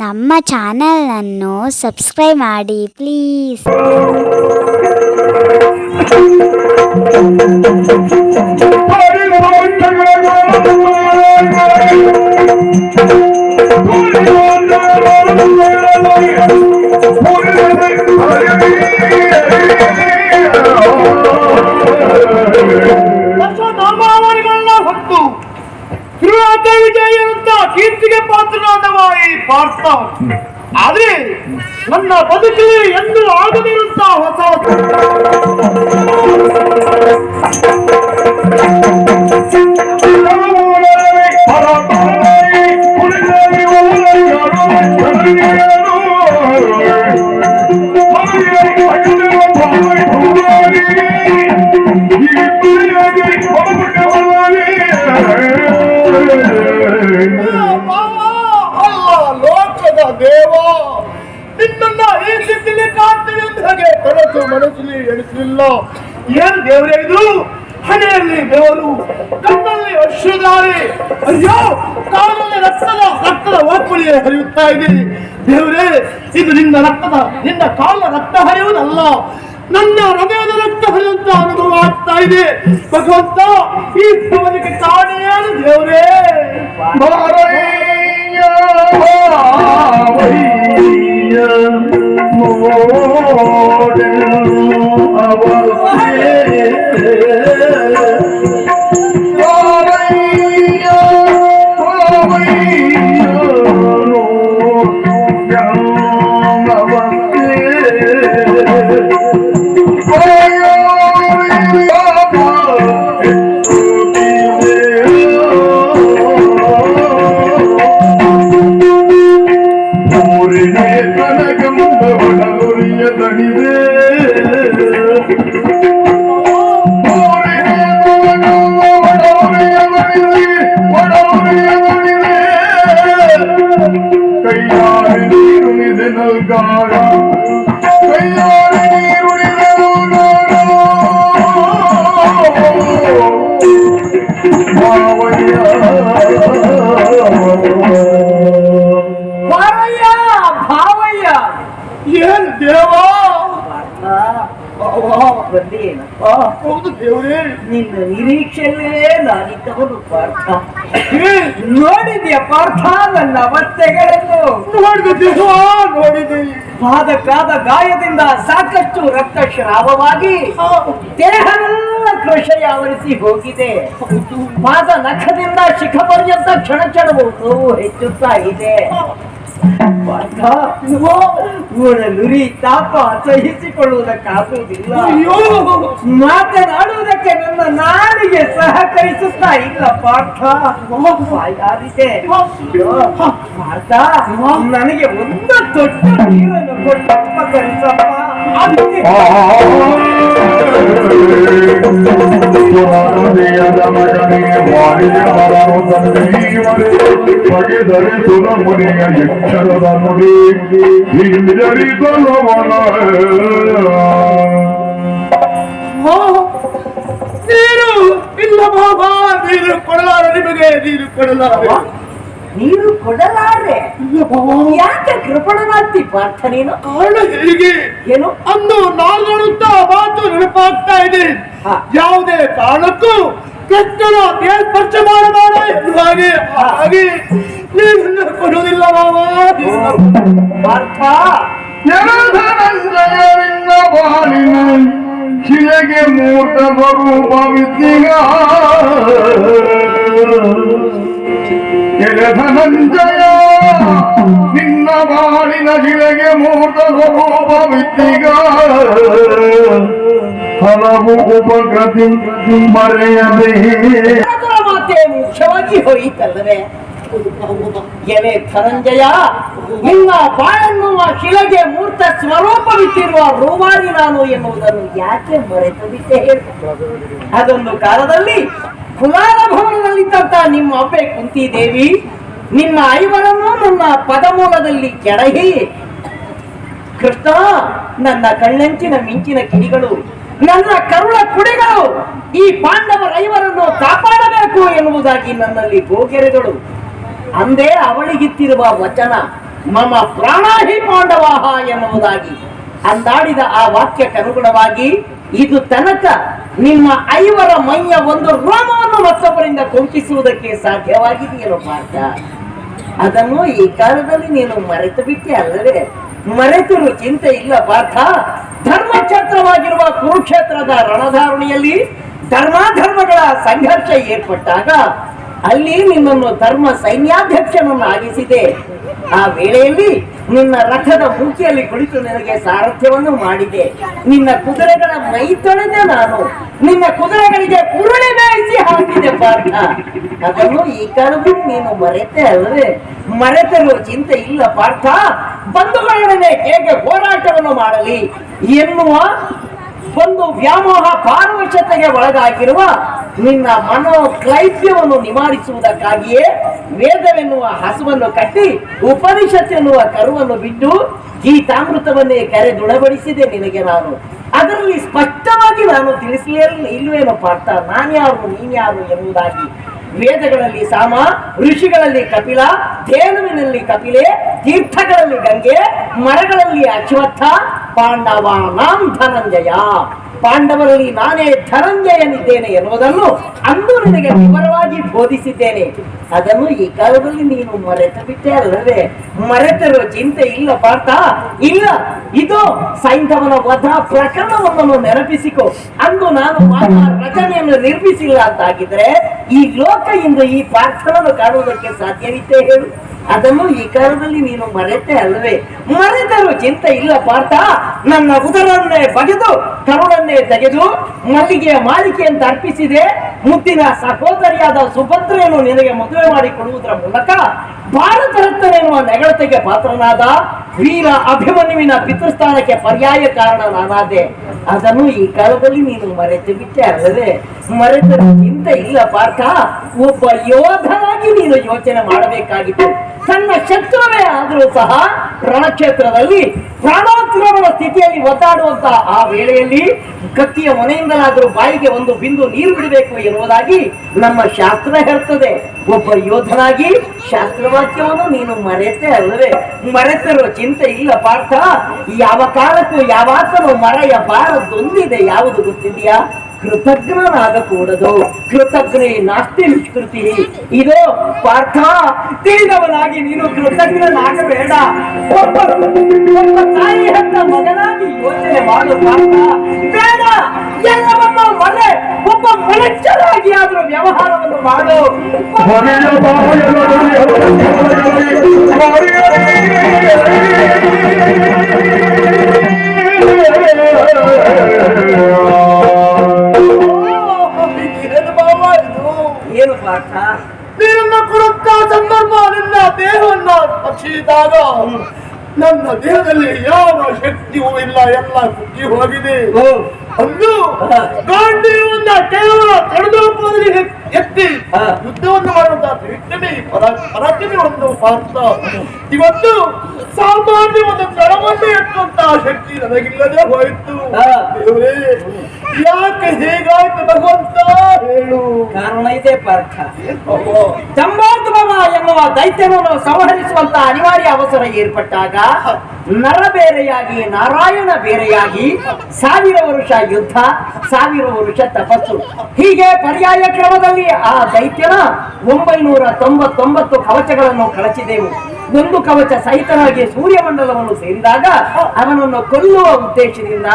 ನಮ್ಮ ಚಾನಲನ್ನು ಸಬ್ಸ್ಕ್ರೈಬ್ ಮಾಡಿ ಪ್ಲೀಸ್. ನಾಮಾವಳಿಗಳನ್ನ ಆದ್ರೆ ನನ್ನ ಬದುಕಿಗೆ ಎಂದು ಆಗದಿರುತ್ತ ಹೊಸ ದೇವ, ನಿನ್ನನ್ನ ಈ ಸ್ಥಿತಿಲಿ ಕಾಣ್ತೇನೆ ಅಂತ ಹಾಗೆ ಕನಸು ಮನಸ್ಸಲ್ಲಿ ಎಣಿಸಲಿಲ್ಲ. ಏನ್ ದೇವರೇ ಇದು? ಹಣೆಯಲ್ಲಿ ಬೆವರು, ಕಣ್ಣಲ್ಲಿ ಅಶ್ರುಧಾರೆ. ಅಯ್ಯೋ, ಕಾಲಲ್ಲಿ ರಕ್ತದ ರಕ್ತದ ಓಪುಳಿಯೇ ಹರಿಯುತ್ತಾ ಇದೆ. ದೇವರೇ, ಇದು ನಿನ್ನ ರಕ್ತದ, ನಿನ್ನ ಕಾಲ ರಕ್ತ ಹರಿಯುವುದಲ್ಲ. ನನ್ನ ಹೃದಯದ ರಕ್ತ ಹರಿದಂತ ಅನುಭವ ಆಗ್ತಾ ಇದೆ. ಭಗವಂತ ಈ ಭವನಕ್ಕೆ ಕಾಣೆಯಾದ ದೇವರೇ. கழிவு கையாறு நீரும் இது நல்காரா கையாறு நீரும் மாவையா. ಏನ್ ದೇವ ಬಂದೇನಪ್ಪ ಹೌದು ದೇವರೇ ನಿನ್ನ ನಿರೀಕ್ಷೆಯಲ್ಲೇ ನಾನಿದ್ದವನು ಪಾರ್ಥ ನೋಡಿದ್ಯ ಪಾರ್ಥ ನನ್ನ ಅವಸ್ಥೆಗಳನ್ನು ನೋಡಿದ ದೇವ ನೋಡಿದೆ ಪಾದಕ್ಕಾದ ಗಾಯದಿಂದ ಸಾಕಷ್ಟು ರಕ್ತ ಶ್ರಾವವಾಗಿ ದೇಹವೆಲ್ಲ ಕೃಷಿ ಆವರಿಸಿ ಹೋಗಿದೆ. ಪಾದ ನಖದಿಂದ ಶಿಖ ಪರ್ಯಂತ ಕ್ಷಣ ಕ್ಷಣವು ನೋವು ಹೆಚ್ಚುತ್ತಾ ಇದೆ. ತಾಪ ಸಹಿಸಿಕೊಳ್ಳುವುದಕ್ಕಾಗುವುದಿಲ್ಲ ಮಾತನಾಡುವುದಕ್ಕೆ ನನ್ನ ನಾಡಿಗೆ ಸಹಕರಿಸುತ್ತಾ ಇಲ್ಲ ಅಯ್ಯೋ, ಪಾರ್ಥ ನನಗೆ ಒಂದು ದೊಡ್ಡ ನೀರನ್ನು ಕೊಟ್ಟು ಉಪಕರಿಸಪ್ಪ ಅದಕ್ಕೆ ಪಡೆದರೆ ಸುರಮುನಿಯ ಎಚ್ಚರದ ನುಡಿ ಹಿಂಜರಿಸಲವನ ಆ, ನೀರು ಇಲ್ಲ ಬಾಬಾ ನೀರು ಕೊಡಲಾರ ನಿಮಗೆ ನೀರು ಕೊಡಲಾರ ನೀರು ಕೊಡಲಾರೆ ಯಾಕೆ ಕೃಪಣನಾಗ್ತಿ ಪಾರ್ಥ ನೀನು? ಕಾರಣ ಹೇಗೆ? ಏನು? ಅಂದು ನಾಲ್ಗಳುತ್ತಾ ಮಾತು ನೆನಪಾಗ್ತಾ ಇದೆ. ಯಾವುದೇ ಕಾರಣಕ್ಕೂ ಕೃಷ್ಣನ ಮಾಡಬೇಡ ಎಂದು ಹಾಗೆ. ಹಾಗೆ. ನೀರನ್ನು ಕೊಡುವುದಿಲ್ಲ ಬಾಬಾ. ಪಾರ್ಥ. ಬಾಳಿನ ಶಿಲೆಗೆ ಮೂರ್ತ ಸ್ವರೂಪವಿದ್ದೀಗ ಧನಂಜಯ ನಿನ್ನ ಬಾಳಿನ ಗಿಳೆಗೆ ಮೂರ್ತ ಸ್ವರೂಪವಿದ್ದೀಗ ಹಲವು ಉಪಕೃತಿ ಮರೆಯದೆ ಮುಖ್ಯವಾಗಿ ಹೋಯಿತಲ್ಲವೇ? ಎಲೆ ಧನಂಜಯ, ನಿನ್ನ ಬಾಳೆನ್ನುವ ಶಿಲೆಗೆ ಮೂರ್ತ ಸ್ವರೂಪವಿಟ್ಟಿರುವ ರೂವಾರಿ ನಾನು ಎನ್ನುವುದನ್ನು ಯಾಕೆ ಮರೆತು ಬಿಟ್ಟೆ ಅದೊಂದು ಕಾಲದಲ್ಲಿ ಕುಲಾಲ ಭವನದಲ್ಲಿದ್ದಂತ ನಿಮ್ಮ ಅಬ್ಬೆ ಕುಂತಿದೇವಿ, ನಿಮ್ಮ ಐವರನ್ನು ನನ್ನ ಪದಮೂಲದಲ್ಲಿ ಕೆಡಹಿ. ಕೃಷ್ಣ, ನನ್ನ ಕಣ್ಣಂಚಿನ ಮಿಂಚಿನ ಕಿಡಿಗಳು, ನನ್ನ ಕರುಳ ಕುಡಿಗಳು, ಈ ಪಾಂಡವರ ಐವರನ್ನು ಕಾಪಾಡಬೇಕು ಎನ್ನುವುದಾಗಿ ನನ್ನಲ್ಲಿ ಗೋಗೆರೆಗಳು. ಅಂದೇ ಅವಳಿಗಿತ್ತಿರುವ ವಚನ, ಮಮ ಪ್ರಾಣಾಹಿ ಪಾಂಡವಾಹ ಎನ್ನುವುದಾಗಿ ಅಂದಾಡಿದ ಆ ವಾಕ್ಯಕ್ಕನುಗುಣವಾಗಿ ಇದು ತನಕ ನಿಮ್ಮ ಐವರ ಮೈಯ ಒಂದು ರೋಮವನ್ನು ಮತ್ತೊಬ್ಬರಿಂದ ಕೊಂಕಿಸುವುದಕ್ಕೆ ಸಾಧ್ಯವಾಗಿದೆಯಲ್ಲ ಪಾರ್ಥ. ಅದನ್ನು ಈ ಕಾಲದಲ್ಲಿ ನೀನು ಮರೆತು ಬಿಟ್ಟೆ ಅಲ್ಲವೇ? ಮರೆತರು ಚಿಂತೆ ಇಲ್ಲ ಪಾರ್ಥ. ಧರ್ಮಕ್ಷೇತ್ರವಾಗಿರುವ ಕುರುಕ್ಷೇತ್ರದ ರಣಧಾರಣಿಯಲ್ಲಿ ಧರ್ಮಾಧರ್ಮಗಳ ಸಂಘರ್ಷ ಏರ್ಪಟ್ಟಾಗ ಅಲ್ಲಿ ನಿನ್ನನ್ನು ಧರ್ಮ ಸೈನ್ಯಾಧ್ಯಕ್ಷನನ್ನು ಆಗಿಸಿದೆ ಆ ವೇಳೆಯಲ್ಲಿ ನಿನ್ನ ರಥದ ಮುಖಿಯಲ್ಲಿ ಕುಳಿತು ನಿನಗೆ ಸಾರಥ್ಯವನ್ನು ಮಾಡಿದೆ. ನಿನ್ನ ಕುದುರೆಗಳ ಮೈ ತೊಳೆದೆ ನಾನು. ನಿನ್ನ ಕುದುರೆಗಳಿಗೆ ಕುರುಳಿ ಮೇಯಿಸಿ ಹಾಕಿದೆ ಪಾರ್ಥ. ಅದನ್ನು ಈ ಕಾಲದಲ್ಲಿ ನೀನು ಮರೆತೆ ಅಲ್ಲವೇ? ಮರೆತಲು ಚಿಂತೆ ಇಲ್ಲ ಪಾರ್ಥ. ಬಂಧುಗಳೊಡನೆ ಹೇಗೆ ಹೋರಾಟವನ್ನು ಮಾಡಲಿ? ಎನ್ನುವ ಒಂದು ವ್ಯಾಮೋಹ ಪಾರವಶತೆಗೆ ಒಳಗಾಗಿರುವ ನಿನ್ನ ಮನೋ ಕ್ಲೈಬ್ಯವನ್ನು ನಿವಾರಿಸುವುದಕ್ಕಾಗಿಯೇ ವೇದವೆನ್ನುವ ಹಸುವನ್ನು ಕಟ್ಟಿ ಉಪನಿಷತ್ ಎನ್ನುವ ಕರುವನ್ನು ಬಿಟ್ಟು ಗೀತಾಮೃತವನ್ನೇ ಕರೆದುಣಬಡಿಸಿದೆ ನಿನಗೆ ನಾನು. ಅದರಲ್ಲಿ ಸ್ಪಷ್ಟವಾಗಿ ನಾನು ತಿಳಿಸಲೇ ಇಲ್ವೇನೋ ಪಾರ್ಥ, ನಾನ್ಯಾರು, ನೀನ್ಯಾರು ಎಂಬುದಾಗಿ ವೇದಗಳಲ್ಲಿ ಸಾಮ, ಋಷಿಗಳಲ್ಲಿ ಕಪಿಲ, ಧೇನುವಿನಲ್ಲಿ ಕಪಿಲೆ, ತೀರ್ಥಗಳಲ್ಲಿ ಗಂಗೆ, ಮರಗಳಲ್ಲಿ ಅಶ್ವತ್ಥ ಪಾಂಡವಾನಾಂ ಧನಂಜಯ. ಪಾಂಡವರಲ್ಲಿ ನಾನೇ ಧನಂಜಯನಿದ್ದೇನೆ ಎನ್ನುವುದನ್ನು ಅಂದು ನಿನಗೆ ವಿವರವಾಗಿ ಬೋಧಿಸಿದ್ದೇನೆ. ಅದನ್ನು ಈ ಕಾಲದಲ್ಲಿ ನೀನು ಮರೆತು ಬಿಟ್ಟೆ ಅಲ್ಲವೇ? ಮರೆತಿರೋ ಚಿಂತೆ ಇಲ್ಲ ಪಾರ್ಥ. ಇಲ್ಲ, ಇದು ಸೈಂಧವನ ವಧ ಪ್ರಕರಣವನ್ನು ನೆನಪಿಸಿಕೊ. ಅಂದು ನಾನು ರಚನೆಯನ್ನು ನಿರ್ಮಿಸಿಲ್ಲ ಅಂತಾಗಿದ್ರೆ ಈ ಲೋಕ ಇಂದು ಈ ಪಾರ್ಥನನ್ನು ಕಾಣುವುದಕ್ಕೆ ಸಾಧ್ಯವಿತ್ತೇ ಹೇಳು. ಅದನ್ನು ಈ ಕಾಲದಲ್ಲಿ ನೀನು ಮರೆತೆ ಅಲ್ಲವೇ? ಮರೆತರು ಚಿಂತೆ ಇಲ್ಲ ಪಾರ್ಥ. ನನ್ನ ಉದರನ್ನೇ ಬಗೆದು ಕರುಳನ್ನೇ ತೆಗೆದು, ಮಲ್ಲಿಗೆಯ ಮಾಲಿಕೆ ಅಂತ ಅರ್ಪಿಸಿದೆ. ಮುತ್ತಿನ ಸಹೋದರಿಯಾದ ಸುಭದ್ರೆಯನ್ನು ನಿನಗೆ ಮದುವೆ ಮಾಡಿ ಕೊಡುವುದರ ಮೂಲಕ ಭಾರತ ರತ್ನ ಎನ್ನುವ ನೆಗಳತೆಗೆ ಪಾತ್ರನಾದ ವೀರ ಅಭಿಮನ್ಯುವಿನ ಪಿತೃಸ್ಥಾನಕ್ಕೆ ಪರ್ಯಾಯ ಕಾರಣ ನಾನಾದೆ. ಅದನ್ನು ಈ ಕಾಲದಲ್ಲಿ ನೀನು ಮರೆತು ಬಿಟ್ಟೆ ಅಲ್ಲದೆ ಮರೆತರು ಚಿಂತೆ ಇಲ್ಲ ಪಾರ್ಥ. ಒಬ್ಬ ಯೋಧನಾಗಿ ನೀನು ಯೋಚನೆ ಮಾಡಬೇಕಾಗಿತ್ತು. ತನ್ನ ಶತ್ರುವೇ ಆದರೂ ಸಹ ರಣಕ್ಷೇತ್ರದಲ್ಲಿ ಪ್ರಾಣೋತ್ಸವದ ಸ್ಥಿತಿಯಲ್ಲಿ ಒತ್ತಾಡುವಂತಹ ಆ ವೇಳೆಯಲ್ಲಿ ಕತ್ತಿಯ ಮನೆಯಿಂದಲಾದರೂ ಬಾಯಿಗೆ ಒಂದು ಬಿಂದು ನೀರು ಬಿಡಬೇಕು ಎನ್ನುವುದಾಗಿ ನಮ್ಮ ಶಾಸ್ತ್ರ ಹೇಳ್ತದೆ. ಒಬ್ಬ ಯೋಧನಾಗಿ ಶಾಸ್ತ್ರವಾಕ್ಯವನ್ನು ನೀನು ಮರೆತೆ ಅಲ್ಲವೇ? ಮರೆತಿರೋ ಚಿಂತೆ ಇಲ್ಲ ಪಾರ್ಥ. ಯಾವ ಕಾಲಕ್ಕೂ ಯಾವಾತನು ಮರೆಯ ಬಾರದೊಂದಿದೆ ಯಾವುದು ಗೊತ್ತಿದೆಯಾ ಕೃತಜ್ಞನಾಗಕೂಡದು. ಕೃತಜ್ಞೆ ನಾಸ್ತಿ ನಿಷ್ಕೃತಿ ಇದು ಪಾರ್ಥ, ತಿಳಿದವನಾಗಿ ನೀನು ಕೃತಜ್ಞನಾಗಬೇಡ. ಒಬ್ಬ ಒಬ್ಬ ತಾಯಿ ಹತ್ತ ಮಗನಾಗಿ ಯೋಚನೆ ಮಾಡು ಪಾರ್ಥ. ಬೇಡ, ಎಲ್ಲವನ್ನ ಮನೆ ಒಬ್ಬ ಮನುಷ್ಯರಾಗಿ ಆದರೂ ವ್ಯವಹಾರವನ್ನು ಮಾಡು. ಮನೆಯ. ಪಾರ್ಥ ನೀರನ್ನ ಕೊಡುತ್ತ ಸಂದರ್ಭ ನಿನ್ನ ದೇಹವನ್ನ ಸ್ಪರ್ಶಿಸಿದಾಗ ನನ್ನ ದೇಹದಲ್ಲಿ ಯಾವ ಶಕ್ತಿಯೂ ಇಲ್ಲ ಎಲ್ಲ ಕುಗ್ಗಿ ಹೋಗಿದೆ. ಓ, ಅಂದು ಗಾಂಧೀವನ್ನ ಕೇವಲ ತಡೆದೋಪದಲ್ಲಿ ಎತ್ತಿ. ಯುದ್ಧವನ್ನು ಮಾಡುವಂತಹ ವಿಕ್ರಮಿ ಪರಾಕ್ರಮಿ ಒಂದು ಪಾತ್ರ ಇವತ್ತು ಸಾಮಾನ್ಯ ಒಂದು ಕಳವನ್ನು ಎತ್ತುವಂತಹ ಶಕ್ತಿ ನನಗಿಲ್ಲದೆ ಹೋಯಿತು. ಯಾಕೆ ಹೇಗಾಯ್ತು ಭಗವಂತ ಹೇಳು ಕಾರಣ ಇದೆ ಪಾರ್ಥ ಅಬ್ಬಾ. ದೈತ್ಯವನ್ನು ಸಂಹರಿಸುವಂತ ಅನಿವಾರ್ಯ ಅವಸರ ಏರ್ಪಟ್ಟಾಗ ನರ ಬೇರೆಯಾಗಿ ನಾರಾಯಣ ಬೇರೆಯಾಗಿ ಸಾವಿರ ವರುಷ ಯುದ್ಧ, ಸಾವಿರ ವರುಷ ತಪಸ್ಸು ಹೀಗೆ ಪರ್ಯಾಯ ಕ್ರಮದಲ್ಲಿ ಆ ದೈತ್ಯನ ಒಂಬೈನೂರ ತೊಂಬತ್ತೊಂಬತ್ತು ಕವಚಗಳನ್ನು ಕಳಚಿದೆವು ಒಂದು ಕವಚ ಸಹಿತನಾಗಿ ಸೂರ್ಯಮಂಡಲವನ್ನು ಸೇರಿದಾಗ ಅವನನ್ನು ಕೊಲ್ಲುವ ಉದ್ದೇಶದಿಂದ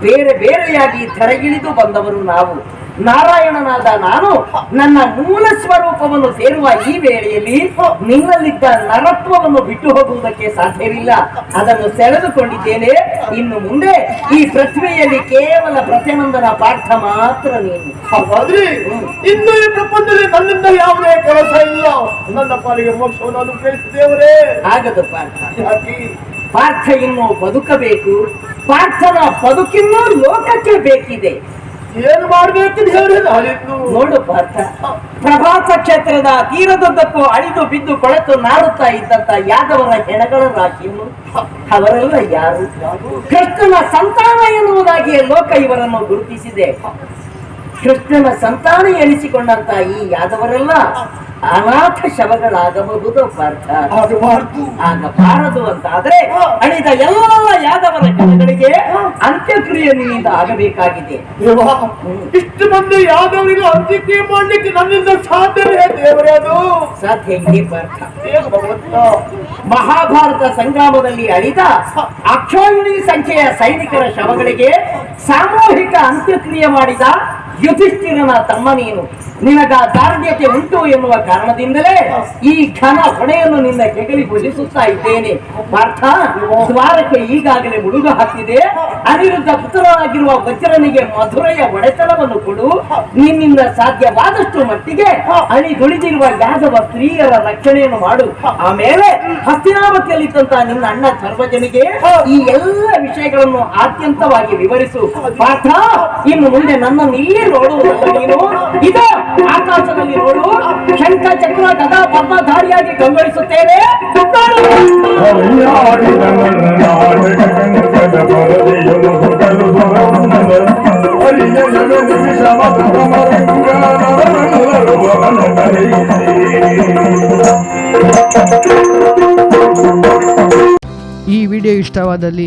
ಬೇರೆ ಬೇರೆಯಾಗಿ ತೆರೆಗಿಳಿದು ಬಂದವರು ನಾವು ನಾರಾಯಣನಾದ ನಾನು ನನ್ನ ಮೂಲ ಸ್ವರೂಪವನ್ನು ಸೇರುವ ಈ ವೇಳೆಯಲ್ಲಿ ನಿನ್ನಲ್ಲಿದ್ದ ನರತ್ವವನ್ನು ಬಿಟ್ಟು ಹೋಗುವುದಕ್ಕೆ ಸಾಧ್ಯವಿಲ್ಲ. ಅದನ್ನು ಸೆಳೆದುಕೊಂಡಿದ್ದೇನೆ. ಇನ್ನು ಮುಂದೆ ಈ ಪೃಥ್ವಿಯಲ್ಲಿ ಕೇವಲ ಪ್ರತ್ಯನಂದನ ಪಾಠ ಮಾತ್ರ ನೀನು. ಹಾಗಾದ್ರೆ ಇನ್ನು ಈ ಪ್ರಪಂಚದಲ್ಲಿ ನನ್ನಿಂದ ಯಾವುದೇ ಕೆಲಸ ಇಲ್ಲ. ನನ್ನ ಪಾಲಿಗೆ ಮೋಕ್ಷವನ್ನು ಅನುಗ್ರಹಿಸಿದೇವರೇ ಆಗದು ಪಾರ್ಥ. ಪಾರ್ಥ ಇನ್ನು ಬದುಕಬೇಕು. ಪಾರ್ಥನ ಬದುಕಿನ್ನೂ ಲೋಕಕ್ಕೆ ಬೇಕಿದೆ. ಏನು ಮಾಡಬೇಕು ನೋಡು ಪಾರ್ಥ ಪ್ರಭಾತ ಕ್ಷೇತ್ರದ ತೀರದುದ್ದಕ್ಕೂ ಅಳಿದು ಬಿದ್ದು ಕೊಳೆತು ನಾರುತ್ತಾ ಇದ್ದಂತ ಯಾದವರ ಹೆಣಗಳ ರಾಶಿಯನ್ನು ಅವರೆಲ್ಲ ಯಾರು? ಕೃಷ್ಣನ ಸಂತಾನ ಎನ್ನುವುದಾಗಿ ಲೋಕ ಇವರನ್ನು ಗುರುತಿಸಿದೆ. ಕೃಷ್ಣನ ಸಂತಾನ ಎನಿಸಿಕೊಂಡಂತ ಈ ಯಾದವರೆಲ್ಲ ಅನಾಥ ಶವಗಳಾಗಬಹುದು ಪಾರ್ಥ. ಆಗಬಾರದು ಆಗಬಾರದು ಅಂತ ಆದ್ರೆ ಅಳಿದ ಎಲ್ಲ ಯಾದವರ ಕಲೆಗಳಿಗೆ ಅಂತ್ಯಕ್ರಿಯೆ ನಿನ್ನಿಂದ ಆಗಬೇಕಾಗಿದೆ. ಇಷ್ಟು ಮಂದಿ ಯಾದವರಿಗೆ ಅಂತ್ಯಕ್ರಿಯೆ ಮಾಡ್ಲಿಕ್ಕೆ ನನ್ನಿಂದ ಸಾಧ್ಯವೇ ದೇವರೇ ಅದು. ಸಾಧ್ಯ ಇದೆ ಪಾರ್ಥ? ಮಹಾಭಾರತ ಸಂಗ್ರಾಮದಲ್ಲಿ ಅಳಿದ ಅಕ್ಷೋಹಿಣಿ ಸಂಖ್ಯೆಯ ಸೈನಿಕರ ಶವಗಳಿಗೆ ಸಾಮೂಹಿಕ ಅಂತ್ಯಕ್ರಿಯೆ ಮಾಡಿದ ಯುಧಿಷ್ಠಿರನ ತಮ್ಮ ನೀನು. ನಿನಗ ದಾರ್ಢ್ಯತೆ ಉಂಟು ಎನ್ನುವ ಕಾರಣದಿಂದಲೇ ಈ ಘನ ಹೊಣೆಯನ್ನು ನಿನ್ನ ಕೆಗಲಿ ಭುಜಿಸುತ್ತಾ ಇದ್ದೇನೆ. ಪಾರ್ಥ ದ್ವಾರಕ್ಕೆ ಈಗಾಗಲೇ ಹುಡುಗು ಹಾಕಿದೆ. ಅನಿರುದ್ಧ ಪುತ್ರನಾಗಿರುವ ವಜ್ರನಿಗೆ ಮಧುರೆಯ ಒಡೆತನವನ್ನು ಕೊಡು. ನಿನ್ನಿಂದ ಸಾಧ್ಯವಾದಷ್ಟು ಮಟ್ಟಿಗೆ ಅಣಿದುಳಿದಿರುವ ಯಾದವ ಸ್ತ್ರೀಯರ ರಕ್ಷಣೆಯನ್ನು ಮಾಡು. ಆಮೇಲೆ ಹಸ್ತಿನಾವತಿಯಲ್ಲಿದ್ದಂತಹ ನಿನ್ನ ಅಣ್ಣ ಸರ್ವಜನಿಗೆ ಈ ಎಲ್ಲ ವಿಷಯಗಳನ್ನು ಅತ್ಯಂತವಾಗಿ ವಿವರಿಸು. ಪಾರ್ಥ, ಇನ್ನು ಮುಂದೆ ನನ್ನನ್ನು ಇಲ್ಲಿ ನೋಡುವುದಲ್ಲ ನೀನು ಇದು ಆಕಾಶದಲ್ಲಿ ನೋಡು. ಶಂಖ ಚಕ್ರ ಗದಾ ಪದ್ಮಧಾರಿಯಾಗಿ ನಿಮಿಷ ಈ ವಿಡಿಯೋ ಇಷ್ಟವಾದಲ್ಲಿ